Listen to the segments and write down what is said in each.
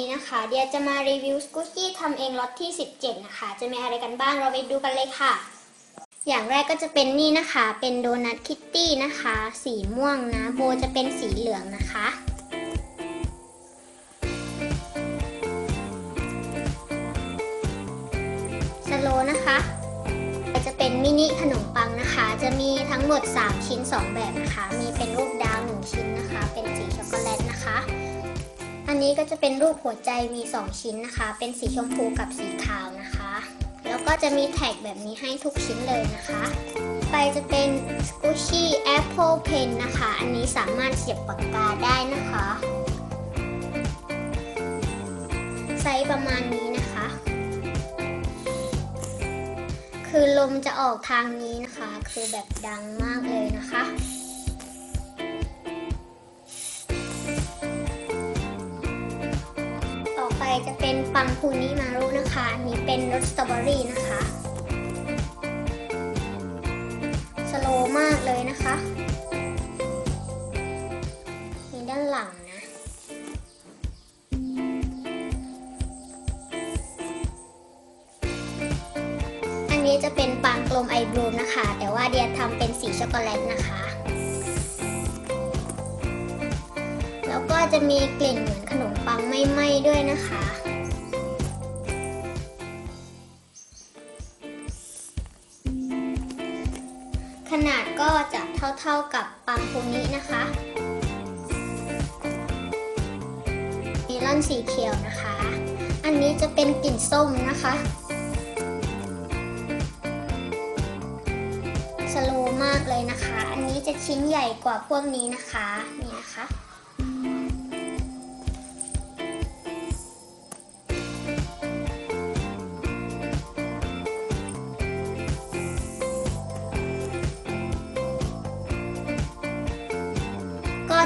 เดี๋ยวจะมารีวิวสกูชี่ทำเองล็อตที่ 17 นะคะ จะมีอะไรกันบ้างเราไปดูกันเลยค่ะ อย่างแรกก็จะเป็นนี่นะคะ เป็นโดนัทคิตตี้นะคะ สีม่วงนะ โบจะเป็นสีเหลืองนะคะสโลนะคะจะเป็นมินิขนมปังนะคะ จะมีทั้งหมด 3 ชิ้น 2 แบบนะคะ มีเป็นรูปดาว 1 ชิ้นนะคะ เป็นสีช อันนี้ก็จะเป็นรูปหัวใจมี 2 ชิ้นนะคะ เป็นสีชมพูกับสีขาวนะคะ แล้วก็จะมีแท็กแบบนี้ให้ทุกชิ้นเลยนะคะ ไปจะเป็น Squishy Apple Pen นะคะ อันนี้สามารถเสียบปากกาได้นะคะ ไซส์ประมาณนี้นะคะ คือลมจะออกทางนี้นะคะ คือแบบดังมากเลยนะคะ จะเป็นปังคูนิมารุนะคะอันนี้เป็นรสสตรอเบอรี่นะคะ สโลมากเลยนะคะมีด้านหลังนะ อันนี้จะเป็นปังกลมไอบลูมนะคะ แต่ว่าเดียทำเป็นสีช็อกโกแลตนะคะ แล้วก็จะมีกลิ่นเหมือนขนมปังไม่ไหม้ด้วยนะคะ ขนาดก็จะเท่าๆกับปังคูนี้นะคะเมลอนสีเขียวนะคะ อันนี้จะเป็นกลิ่นส้มนะคะสโลมากเลยนะคะ อันนี้จะชิ้นใหญ่กว่าพวกนี้นะคะ นี่นะคะ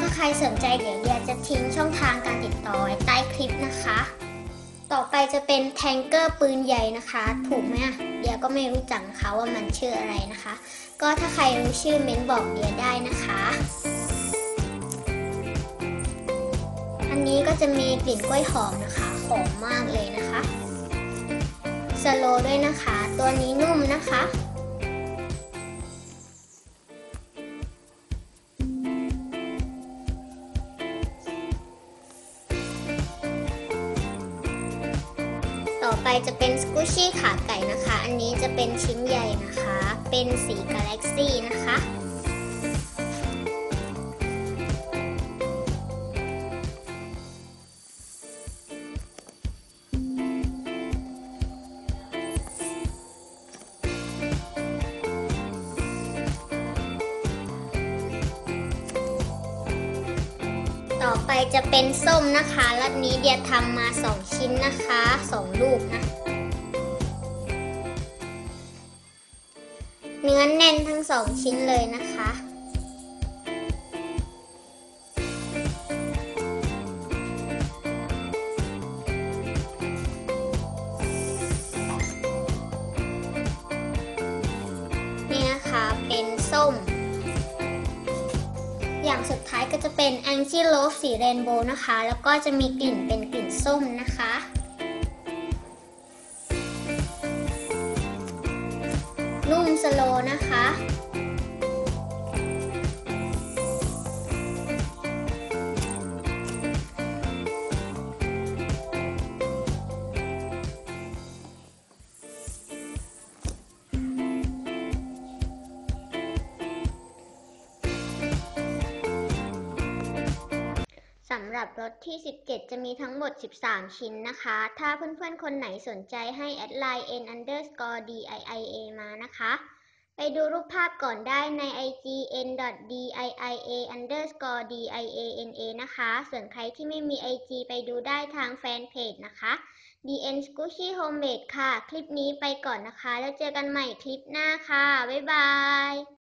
ถ้าใครสนใจเดี๋ยวเดียจะทิ้งช่องทางการติดต่อไว้ใต้คลิปนะคะ ต่อไปจะเป็นแทงเกอร์ปืนใหญ่นะคะ ถูกไหมเดียก็ไม่รู้จักนะคะว่ามันชื่ออะไรนะคะ ก็ถ้าใครรู้ชื่อเม้นบอกเดียได้นะคะ อันนี้ก็จะมีกลิ่นกล้วยหอมนะคะหอมมากเลยนะคะสโลด้วยนะคะ ตัวนี้นุ่มนะคะ ไปจะเป็นสกูชี่ขาไก่นะคะ อันนี้จะเป็นชิ้นใหญ่นะคะ เป็นสีกาแล็กซี่นะคะ ต่อไปจะเป็นส้มนะคะรอบนี้เดียทำมา2ชิ้นนะคะ2ลูกนะ เนื้อแน่นทั้ง2ชิ้นเลยนะคะนี่นะคะเป็นส้ม อย่างสุดท้ายก็จะเป็น a n g e l o v e สีเรนโบว์นะคะ แล้วก็จะมีกลิ่นเป็นกลิ่นส้มนะคะนุ่มสโลนะคะ สำหรับรถที่ 17 จะมีทั้งหมด 13 ชิ้นนะคะ ถ้าเพื่อนๆ คนไหนสนใจให้แอดไลน์ n underscore diia มานะคะ ไปดูรูปภาพก่อนได้ใน ig n diia underscore diana นะคะ ส่วนใครที่ไม่มี ig ไปดูได้ทางแฟนเพจนะคะ dn squishy homemade ค่ะ คลิปนี้ไปก่อนนะคะ แล้วเจอกันใหม่คลิปหน้าค่ะ บ๊ายบาย